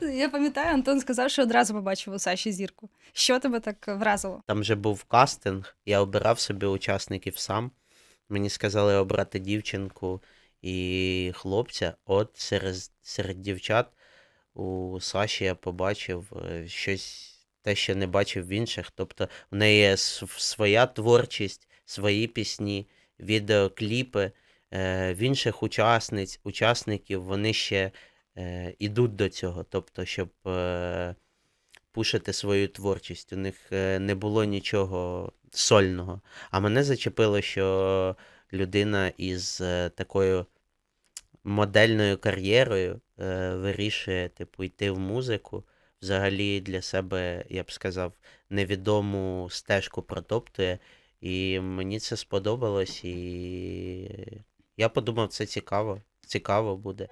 Я пам'ятаю, Антон сказав, що одразу побачив у Саші зірку. Що тебе так вразило? Там же був кастинг, я обирав собі учасників сам. Мені сказали обрати дівчинку і хлопця. От серед, серед дівчат у Саші я побачив е, щось, те, що не бачив в інших. Тобто в неї є своя творчість, свої пісні, відеокліпи. Е, В інших учасниць, учасників вони ще е, ідуть до цього. Тобто, щоб е, пушити свою творчість. У них е, не було нічого сольного. А мене зачепило, що людина із е, такою модельною кар'єрою е, вирішує, типу, йти в музику. Взагалі для себе, я б сказав, невідому стежку протоптує. І мені це сподобалось, і я подумав, це цікаво. Цікаво буде.